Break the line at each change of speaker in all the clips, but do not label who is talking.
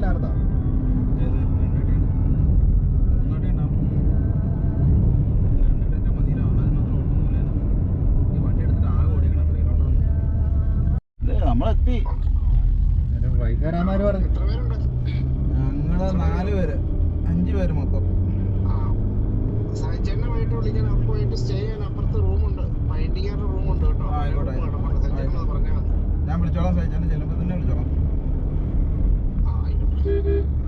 ഇല്ലായിരുന്നോ?
നമ്മളെത്തി.
പറഞ്ഞു.
ഞങ്ങൾ നാല് പേര്. അഞ്ച് പേര് മൊത്തം.
ആ. സായിച്ചേട്ടനെ വൈകിട്ട് വിളിക്കാൻ അവർക്ക് വൈകിട്ട് സ്റ്റേ ചെയ്യാൻ അപ്പുറത്ത് റൂമുണ്ട്. വൈകിട്ടുകാരുടെ റൂമുണ്ട് കേട്ടോ.
ആയിക്കോട്ടെ. ഞാൻ വിളിച്ചോളാം സഹിച്ചാൽ ചെല്ലുമ്പോ തന്നെ വിളിച്ചോളാം.
Mm-hmm.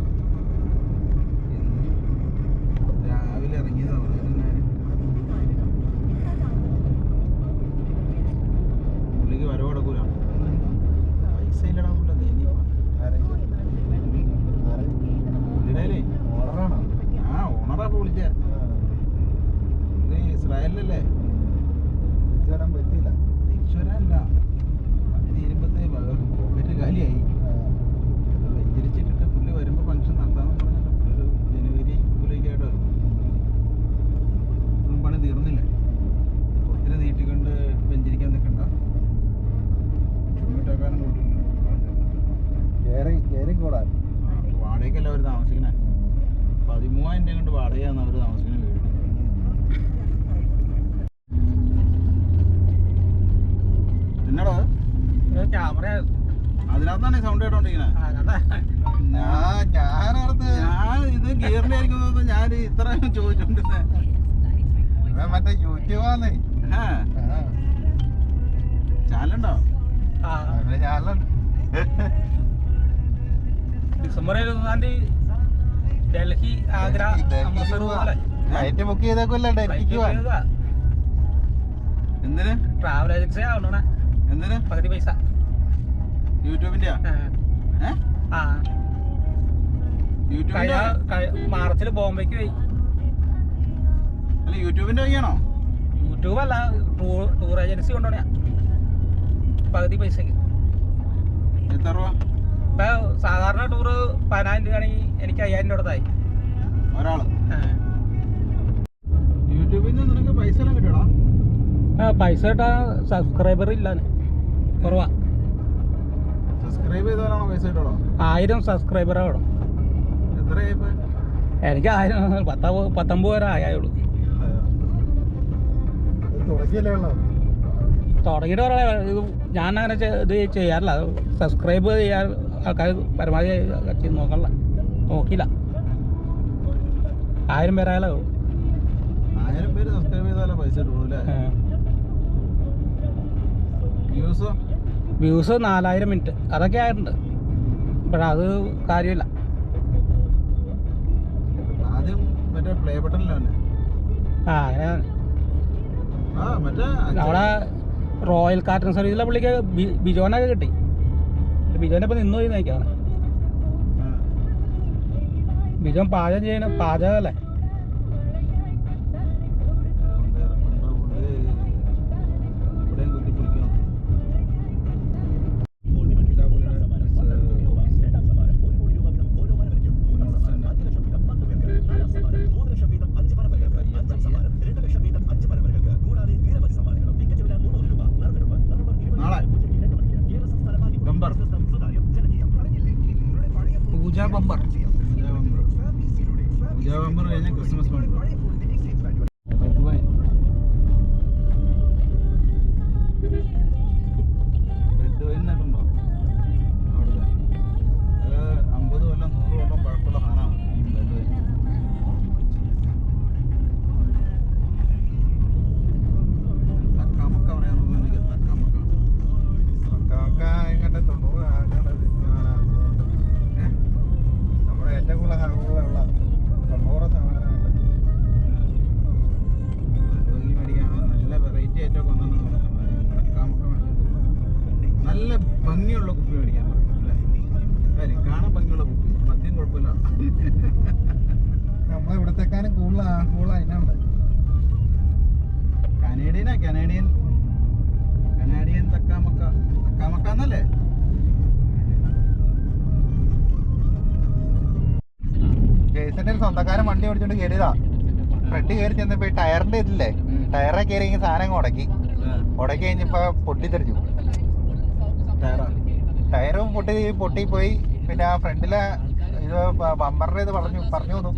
കൂടാൻ
വാടകയ്ക്കല്ല അവർ താമസിക്കണേ. പതിമൂവായിരം രൂപ കൊണ്ട് വാടകയാണ് അവർ താമസിക്കുന്ന വീട്. എന്നടാ
ക്യാമറ
അതിനകത്താണ് സൗണ്ട് കേട്ടോണ്ടിരിക്കണേ.
ഞാൻ ഞാനടുത്ത്
ഞാൻ ഇത് ഗിയറിലായിരിക്കും ഞാൻ ഇത്ര ചോദിച്ചോണ്ടിരുന്നേ.
മറ്റേ യൂട്യൂബാന്നേ.
ചാനലുണ്ടോ?
ചാനലുണ്ട്.
ഡിസംബർ ഇരുപതാം തീയതി ഡൽഹി ആഗ്ര അമൃത്സർ പോലെ
ഫ്ലൈറ്റ് ബുക്ക് ചെയ്തേക്കുമല്ലേ ഡൽഹിക്ക്
എന്തിന്?
ട്രാവൽ ഏജൻസി ആവണ
എന്തിന്?
പകുതി പൈസ. ആ. ആ.
യൂട്യൂബിന്റെ
കഴിഞ്ഞ മാർച്ചിൽ ബോംബെക്ക് പോയി.
അല്ല യൂട്യൂബിന്റെ വഴിയാണോ?
യൂട്യൂബ് അല്ല ടൂർ ടൂർ ഏജൻസി കൊണ്ടുപോണ പകുതി പൈസക്ക്.
എത്ര രൂപ?
ഇപ്പൊ സാധാരണ ടൂറ് പതിനായിരം രൂപയാണെങ്കിൽ എനിക്ക് അയ്യായിരം രൂപ കൊടുത്തായി
യൂട്യൂബിൽ നിന്ന് നിനക്ക് പൈസ എല്ലാം കിട്ടണം
ആ പൈസ കിട്ടാ സബ്സ്ക്രൈബർ ഇല്ല കുറവാ.
സബ്സ്ക്രൈബ് ചെയ്താലാണോ പൈസ
ആയിരം സബ്സ്ക്രൈബർ വേണം.
എത്രയായി ഇപ്പൊ?
എനിക്ക് ആയിരം പത്ത പത്തൊമ്പത് വരെ ആയുള്ളൂ തുടങ്ങിയിട്ട് പറയാ. ഇത് ഞാൻ അങ്ങനെ ഇത് ചെയ്യാറില്ല. സബ്സ്ക്രൈബ് ചെയ്യാൻ ആൾക്കാർ പരമാവധി ചെയ്ത് നോക്കണില്ല നോക്കിയില്ല. ആയിരം പേരായാലോ
ആയിരം പേര് സബ്സ്ക്രൈബ് ചെയ്താലേ പൈസ വ്യൂസോ
വ്യൂസ് നാലായിരം മിനിറ്റ് അതൊക്കെ ആയിട്ടുണ്ട്. പക്ഷെ അത് കാര്യമില്ല.
ആദ്യം മറ്റേ പ്ലേ ബട്ടണിലാണ്
ആ അങ്ങനെ.
ആ മറ്റേ
അവിടെ റോയൽ കാറ്ററിംഗ് സർവീസിലെ പുള്ളിക്ക് ബിജോനൊക്കെ കിട്ടി. ബിജോനെ ഇപ്പൊ നിന്ന് പോയി
നയിക്കാണ്.
ബിജോൻ പാചകം ചെയ്യണ പാചകമല്ലേ
பம்பர் സ്വന്തക്കാരൻ വണ്ടി ഓടിച്ചോണ്ട് കയറിയതാ ഫ്രണ്ട് കയറി ചെന്നപ്പോ ഈ ടയറിന്റെ ഇതില്ലേ? ടയറെ കയറി സാധനം ഉടക്കി. ഉടക്കി കഴിഞ്ഞപ്പോ പൊട്ടിത്തെറിച്ചു
ടയറാ?
പൊട്ടി പൊട്ടിപ്പോയി പിന്നെ ആ ഫ്രണ്ടിലെ ഇത് ബമ്പറിന്റെ ഇത് പറഞ്ഞു പറഞ്ഞു തന്നു.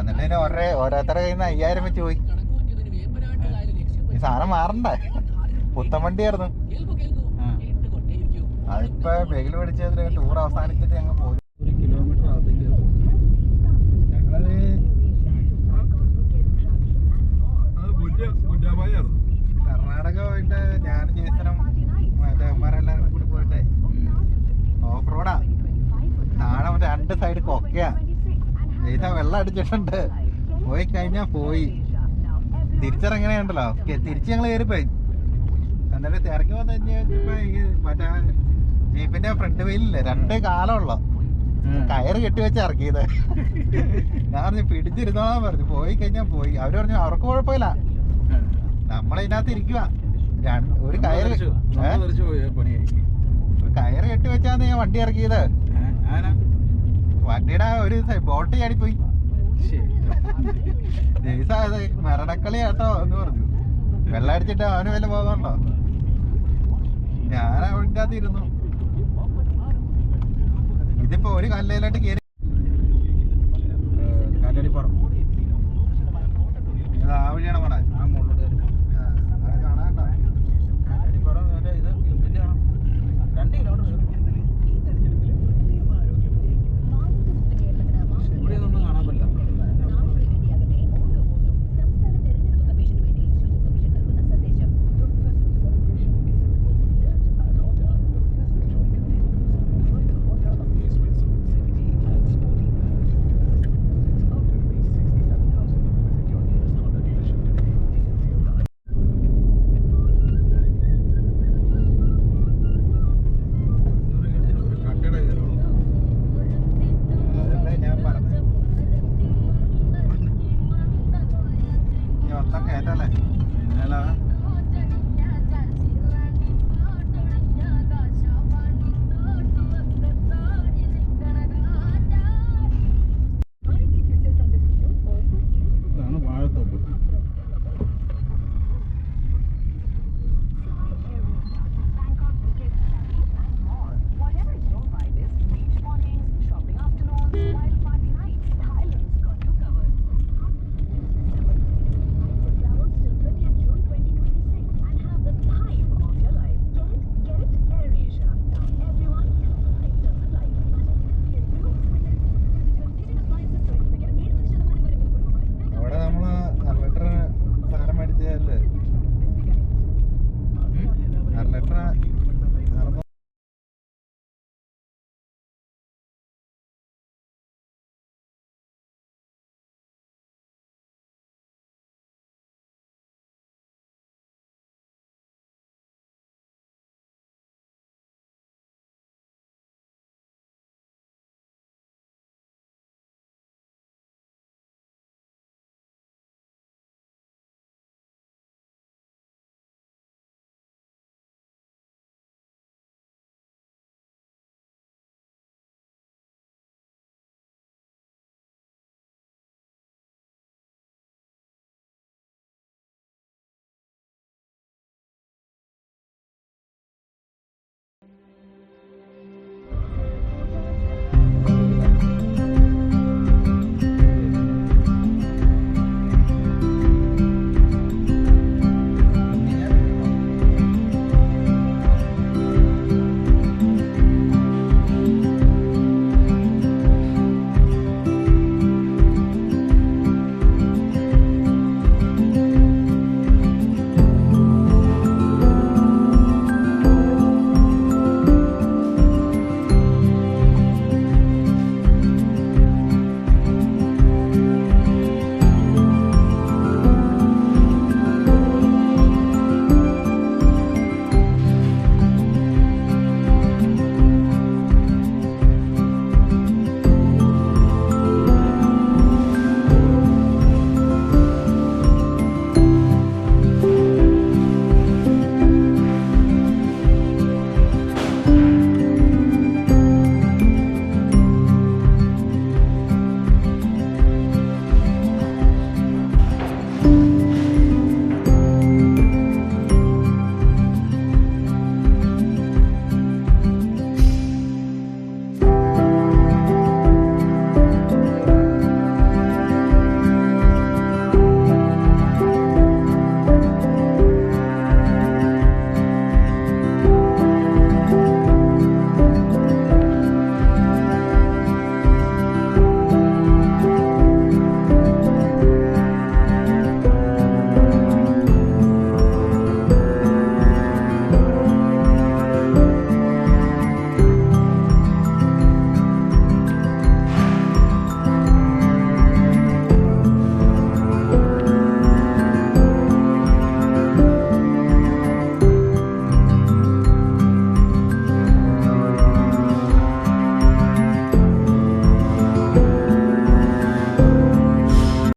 എന്നിട്ട് ഓരോ ഓരോരുത്തരുടെ കയ്യിൽ നിന്ന് അയ്യായിരം വെച്ച് പോയി. ഈ സാധനം മാറണ്ടേ? പുത്തൻ വണ്ടിയായിരുന്നു. അതിപ്പോ ബേഗിൽ പിടിച്ചതിന് ടൂർ അവസാനിച്ചിട്ട് ഞങ്ങൾ പോയി ജയിച്ച വെള്ളം അടിച്ചിട്ടുണ്ട് പോയി കഴിഞ്ഞാ പോയി. തിരിച്ചിറങ്ങണുണ്ടല്ലോ. തിരിച്ച് ഞങ്ങൾ കയറിപ്പോയി എന്നിട്ട് തിരക്കി വന്നു മറ്റേ ജീപ്പിന്റെ ഫ്രണ്ട് വീലില്ലേ? രണ്ട് കാലമുള്ള. കയറ് കെട്ടി വെച്ച് ഇറക്കിയത്. ഞാൻ പറഞ്ഞു പിടിച്ചിരുന്നോളാ പറഞ്ഞു. പോയി കഴിഞ്ഞാ പോയി. അവർ പറഞ്ഞു അവർക്ക് കുഴപ്പമില്ല. നമ്മളതിനകത്ത് ഇരിക്കുക ഒരു കയറ് കയറ് കെട്ടി വെച്ചാന്ന് ഞാൻ വണ്ടി ഇറക്കിയത്. വണ്ടിയുടെ ഒരു ബോട്ടി ചാടിപ്പോയി. ജയ്സായത് മരണക്കളി കേട്ടോ എന്ന് പറഞ്ഞു. വെള്ളം അടിച്ചിട്ട് അവന് വല്ല പോകുന്നുണ്ടോ ഞാൻ അവന്റെ അകത്ത് ഇരുന്നു ഇതിപ്പോ ഒരു കല്ലയിലോട്ട് കയറി